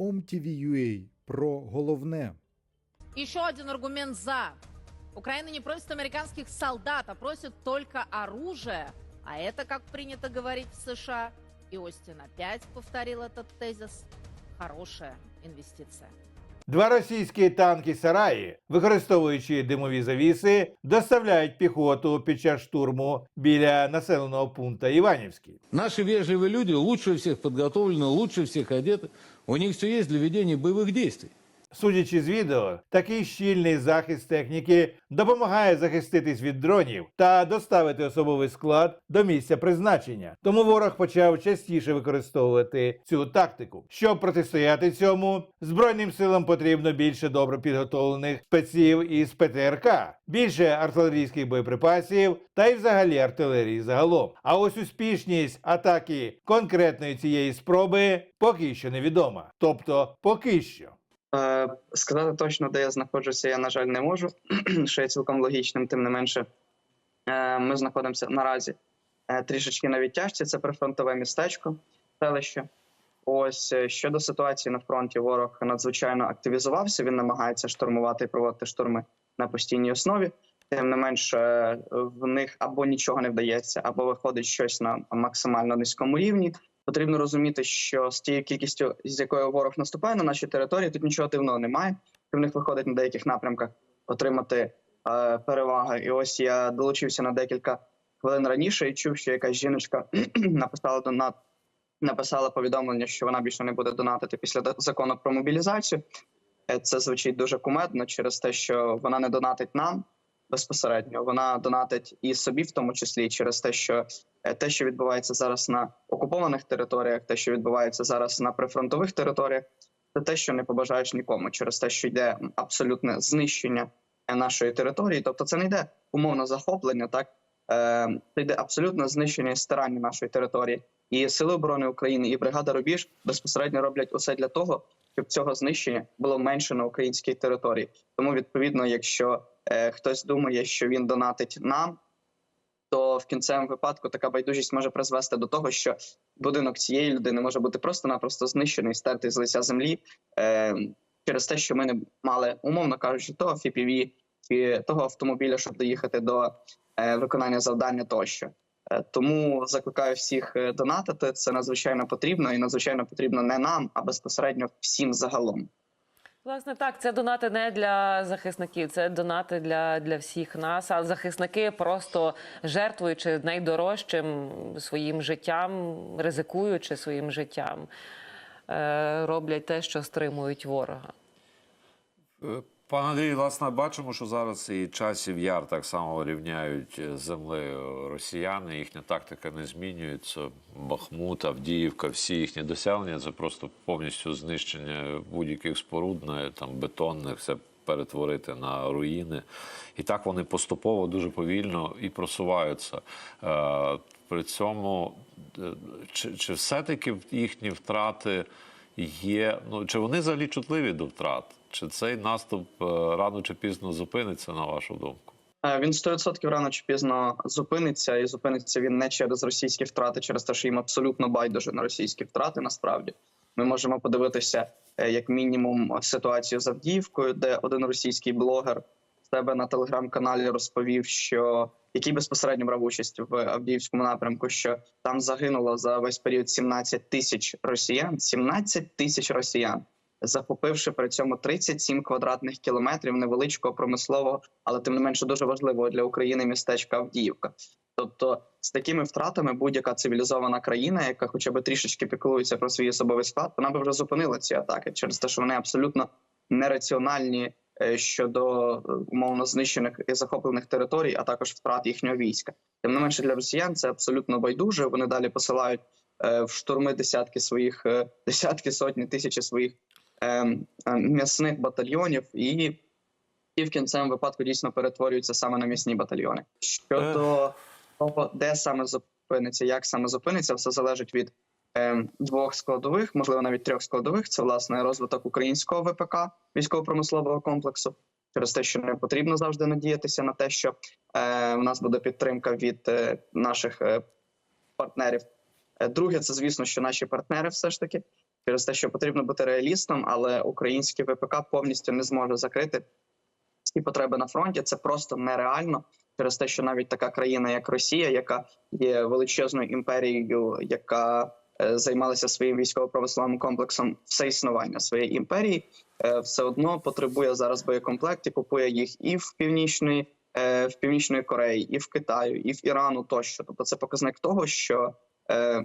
OMTV.ua про головне. Еще один аргумент «за». Украина не просит американских солдат, а просит только оружие. А это, как принято говорить в США, и Остин опять повторил этот тезис, хорошая инвестиция. Два російські танки Сараї, використовуючи димові завіси, доставляють піхоту під час штурму біля населеного пункту Іванівський. Наши вежливые люди лучше всех подготовлены, лучше всех одеты. У них все есть для ведения боевых действий. Судячи з відео, такий щільний захист техніки допомагає захиститись від дронів та доставити особовий склад до місця призначення. Тому ворог почав частіше використовувати цю тактику. Щоб протистояти цьому, збройним силам потрібно більше добре підготовлених спеців із ПТРК, більше артилерійських боєприпасів та й взагалі артилерії загалом. А ось успішність атаки конкретної цієї спроби поки що невідома. Тобто, поки що. Е, Сказати точно, де я знаходжуся, я, на жаль, не можу, що є цілком логічним, тим не менше. Е, Ми знаходимося наразі е, трішечки на відтяжці, це прифронтове містечко, селище. Ось щодо ситуації на фронті, ворог надзвичайно активізувався. Він намагається штурмувати і проводити штурми на постійній основі. Тим не менше, в них або нічого не вдається, або виходить щось на максимально низькому рівні. Потрібно розуміти, що з тією кількістю, з якою ворог наступає на наші території, тут нічого дивного немає. В них виходить на деяких напрямках отримати е, переваги. І ось я долучився на декілька хвилин раніше і чув, що якась жіночка написала донат, написала повідомлення, що вона більше не буде донатити після до- закону про мобілізацію. Е, Це звучить дуже кумедно через те, що вона не донатить нам безпосередньо. Вона донатить і собі, в тому числі, через те, що те, що відбувається зараз на окупованих територіях, те, що відбувається зараз на прифронтових територіях, це те, що не побажаєш нікому, через те, що йде абсолютне знищення е, нашої території. Тобто, це не йде умовно захоплення, так е, це йде абсолютне знищення і стирання нашої території. І сили оборони України і бригада Рубіж безпосередньо роблять усе для того, щоб цього знищення було менше на українській території. Тому, відповідно, якщо е, хтось думає, що він донатить нам, то в кінцевому випадку така байдужість може призвести до того, що будинок цієї людини може бути просто-напросто знищений, стертий з лиця землі е, через те, що ми не мали, умовно кажучи, того FPV, чи того автомобіля, щоб доїхати до е, виконання завдання тощо. Е, Тому закликаю всіх е, донатити. Це надзвичайно потрібно, і надзвичайно потрібно не нам, а безпосередньо всім загалом. Власне, так, це донати не для захисників, це донати для, для всіх нас. А захисники просто жертвуючи найдорожчим своїм життям, ризикуючи своїм життям, е, роблять те, що стримують ворога. Е, Пане Андрій, власне, бачимо, що зараз і часів яр так само рівняють з землею росіяни. Їхня тактика не змінюється. Бахмут, Авдіївка, всі їхні досягнення це просто повністю знищення будь-яких споруд, навіть там бетонних, все перетворити на руїни. І так вони поступово дуже повільно і просуваються. Е, При цьому е, чи, чи все-таки їхні втрати є? Ну чи вони взагалі чутливі до втрат? Чи цей наступ е, рано чи пізно зупиниться, на вашу думку? Е, Він 100% рано чи пізно зупиниться, і зупиниться він не через російські втрати, через те, що їм абсолютно байдуже на російські втрати. Насправді ми можемо подивитися, е, як мінімум, ситуацію з Авдіївкою, де один російський блогер в себе на телеграм-каналі розповів, що який безпосередньо брав участь в Авдіївському напрямку, що там загинуло за весь період 17 тисяч росіян. 17 тисяч росіян захопивши при цьому 37 квадратних кілометрів невеличкого промислового, але тим не менше дуже важливого для України містечка Авдіївка. Тобто, з такими втратами будь-яка цивілізована країна, яка хоча б трішечки піклується про свій особовий склад, вона би вже зупинила ці атаки через те, що вони абсолютно нераціональні е, щодо е, умовно знищених і захоплених територій, а також втрат їхнього війська. Тим не менше для росіян це абсолютно байдуже. Вони далі посилають е, в штурми десятки своїх десятки сотні тисячі своїх м'ясних батальйонів, і, і в кінцевому випадку дійсно перетворюються саме на м'ясні батальйони. Щодо того, де саме зупиниться, як саме зупиниться, все залежить від ем, двох складових, можливо, навіть трьох складових. Це власне розвиток українського ВПК військово-промислового комплексу. Через те, що не потрібно завжди надіятися на те, що е, в нас буде підтримка від е, наших е, партнерів. Е, Друге, це звісно, що наші партнери все ж таки через те, що потрібно бути реалістом, але український ВПК повністю не зможе закрити всі потреби на фронті. Це просто нереально через те, що навіть така країна, як Росія, яка є величезною імперією, яка е, займалася своїм військово-православним комплексом все існування своєї імперії, е, все одно потребує зараз боєкомплектів, купує їх і в північної, е, в північної Кореї, і в Китаю, і в Ірану тощо. Тобто, це показник того, що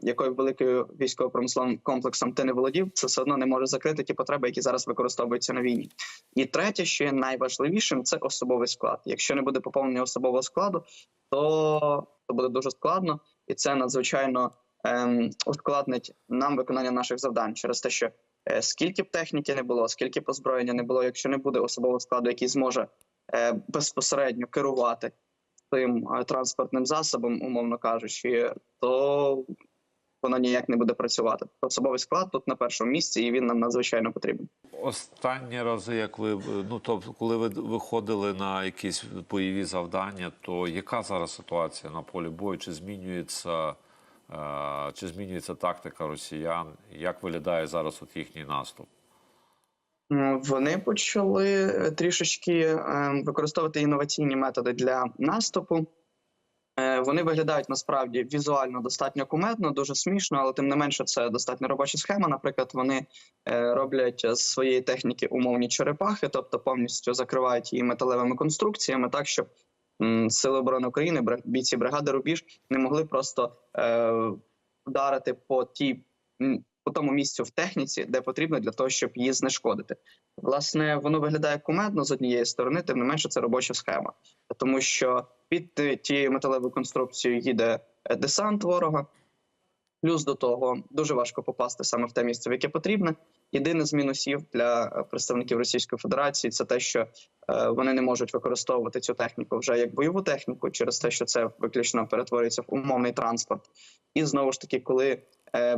якою великою військово-промисловим комплексом ти не володів, це все одно не може закрити ті потреби, які зараз використовуються на війні. І третє, що є найважливішим, це особовий склад. Якщо не буде поповнення особового складу, то, то буде дуже складно, і це надзвичайно ем, ускладнить нам виконання наших завдань через те, що е, скільки б техніки не було, скільки б озброєння не було, якщо не буде особового складу, який зможе е, безпосередньо керувати тим е, транспортним засобом, умовно кажучи, то воно ніяк не буде працювати. Особовий склад тут на першому місці, і він нам надзвичайно потрібен. Останні рази, як ви ну тобто, коли ви виходили на якісь бойові завдання, то яка зараз ситуація на полі бою? Чи змінюється, е, чи змінюється тактика росіян? Як виглядає зараз от їхній наступ? Вони почали е, трішечки е, використовувати інноваційні методи для наступу. Е, Вони виглядають насправді візуально достатньо кумедно, дуже смішно, але тим не менше це достатньо робоча схема. Наприклад, вони роблять з своєї техніки умовні черепахи, тобто повністю закривають її металевими конструкціями, так щоб Сили оборони України, бійці бригади Рубіж не могли просто вдарити по тій по тому місцю в техніці, де потрібно для того, щоб її знешкодити. Власне, воно виглядає кумедно з однієї сторони, тим не менше це робоча схема, тому що під тією металевою конструкцією їде е, десант ворога. Плюс до того дуже важко попасти саме в те місце, в яке потрібно. Єдине з мінусів для е, представників Російської Федерації це те, що е, вони не можуть використовувати цю техніку вже як бойову техніку, через те, що це виключно перетворюється в умовний транспорт. І знову ж таки, коли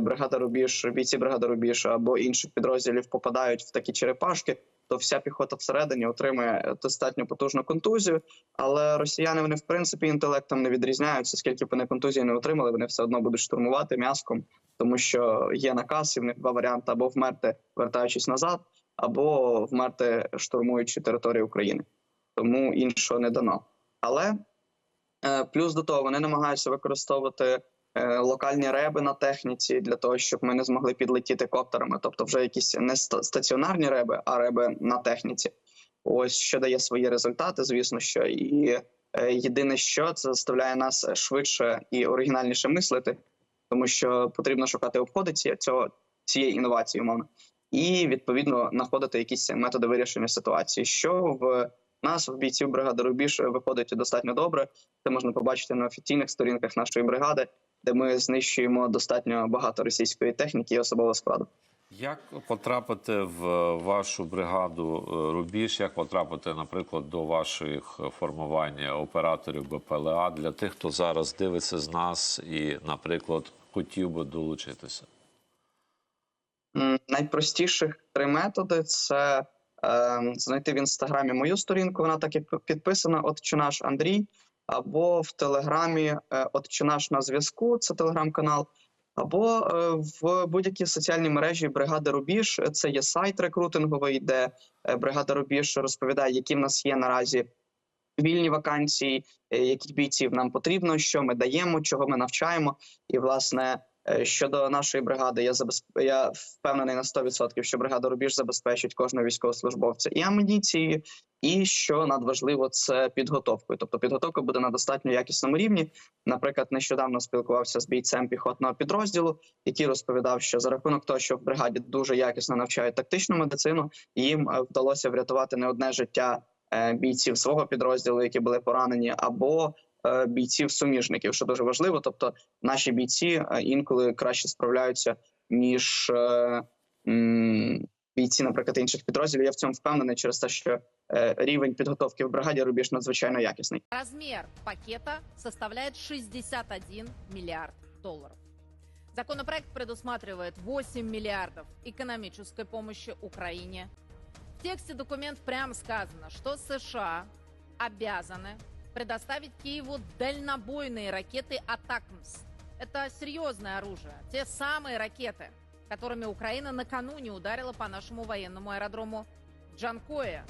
бригада Рубіж, бійці бригади Рубіж або інших підрозділів попадають в такі черепашки, то вся піхота всередині отримує достатньо потужну контузію. Але росіяни вони в принципі інтелектом не відрізняються. Скільки б вони контузії не отримали, вони все одно будуть штурмувати м'яском, тому що є наказ, і в них два варіанти: або вмерти, вертаючись назад, або вмерти штурмуючи територію України. Тому іншого не дано. Але е, плюс до того вони намагаються використовувати е, локальні реби на техніці для того, щоб ми не змогли підлетіти коптерами, тобто вже якісь не стаціонарні реби, а реби на техніці. Ось що дає свої результати, звісно, що і е, єдине, що це заставляє нас швидше і оригінальніше мислити, тому що потрібно шукати обходи цього цієї інновації, умовно, і відповідно знаходити якісь методи вирішення ситуації, що в нас в бійців бригади Рубіж виходить достатньо добре. Це можна побачити на офіційних сторінках нашої бригади, де ми знищуємо достатньо багато російської техніки і особового складу. Як потрапити в вашу бригаду е, Рубіж? Як потрапити, наприклад, до ваших формувань операторів БПЛА для тих, хто зараз дивиться з нас і, наприклад, хотів би долучитися? Найпростіших три методи це е, знайти в інстаграмі мою сторінку, вона так і підписана: от чи наш Андрій, або в Телеграмі е, от чи наш на зв'язку, це телеграм-канал, або е, в будь-якій соціальній мережі Бригада Рубіж. Це є сайт рекрутинговий, де е, Бригада Рубіж розповідає, які в нас є наразі вільні вакансії, які бійців нам потрібно, що ми даємо, чого ми навчаємо. І власне щодо нашої бригади, я забезп... я впевнений на 100%, що бригада Рубіж забезпечить кожного військовослужбовця і амуніцією, і що надважливо, це підготовкою. Тобто підготовка буде на достатньо якісному рівні. Наприклад, нещодавно спілкувався з бійцем піхотного підрозділу, який розповідав, що за рахунок того, що в бригаді дуже якісно навчають тактичну медицину, їм е, вдалося врятувати не одне життя е, бійців свого підрозділу, які були поранені, або е, бійців суміжників, що дуже важливо. Тобто, наші бійці е, інколи краще справляються ніж е, бійці, наприклад, інших підрозділів. Я в цьому впевнений через те, що е, рівень підготовки в бригаді рубіж надзвичайно якісний. Размер пакета составляет 61 миллиард долларов. Законопроект предусматривает 8 миллиардов экономической помощи Украине. В тексте документ прямо сказано, что США обязаны предоставить Киеву дальнобойные ракеты «Атакмс». Это серьезное оружие, те самые ракеты, которыми Украина накануне ударила по нашему военному аэродрому Джанкое.